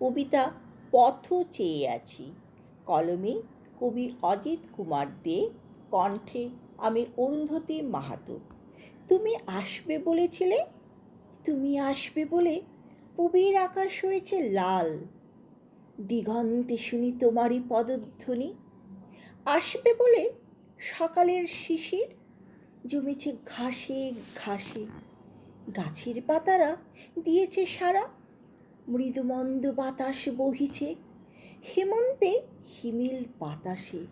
কবিতা পথ চেয়ে আছি। কলমে কবি অজিত কুমার দে কণ্ঠে আমি অরুন্ধতী মাহাতো। তুমি আসবে বলেছিলে? তুমি আসবে বলে পুবের আকাশ হয়েছে লাল। দিগন্তে শুনি তোমারই পদধ্বনি। আসবে বলে সকালের শিশির? জমেছে ঘাসে ঘাসে। গাছের পাতারা দিয়েছে সারা। মৃদুমন্দ বাতাস বহিছে, হেমন্তে হিমেল বাতাসে।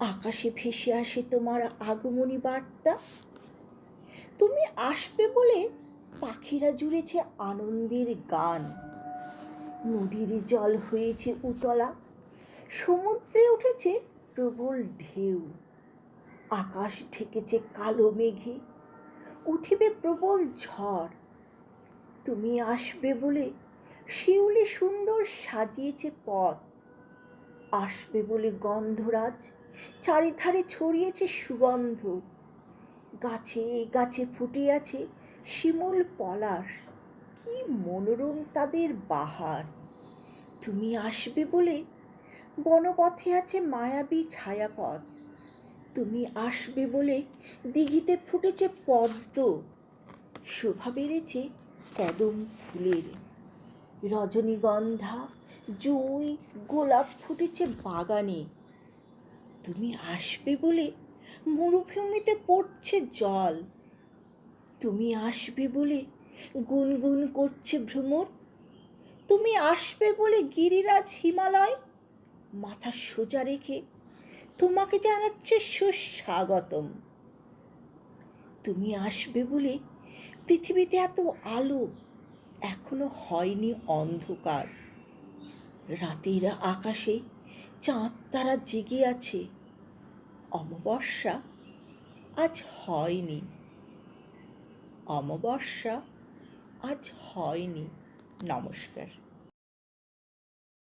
আকাশে ভেসে আসে তোমার আগমনী বার্তা। তুমি আসবে বলে পাখিরা জুড়েছে আনন্দের গান। নদীর জল হয়েছে উতলা, সমুদ্রে উঠেছে প্রবল ঢেউ। আকাশ ঢেকেছে কালো মেঘে, উঠিবে প্রবল ঝড়। তুমি আসবে বলে শিউলি সুন্দর সাজিয়েছে পথ। আসবে বলে গন্ধরাজ, চারিধারে ছড়িয়েছে সুগন্ধ। গাছে গাছে ফুটে আছে শিমুল পলাশ, কি মনোরম তাদের বাহার। তুমি আসবে বলে বনপথে আছে মায়াবী ছায়াপথ। তুমি আসবে বলে দিঘিতে ফুটেছে পদ্ম। শোভা বেড়েছে কদম ফুলের রজনীগন্ধা, জুঁই, গোলাপ ফুটেছে বাগানে। তুমি আসবে বলে মরুভূমিতে পড়ছে জল। তুমি আসবে বলে গুনগুন করছে ভ্রমর। তুমি আসবে বলে গিরিরাজ হিমালয়। মাথা সোজা রেখে তোমাকে জানাচ্ছে সুস্বাগতম। তুমি আসবে বলে পৃথিবীতে এত আলো এখনও হয়নি অন্ধকার। রাতের আকাশে চাঁদ তারা জেগে আছে। অমাবস্যা আজ হয়নি। অমাবস্যা আজ হয়নি। নমস্কার।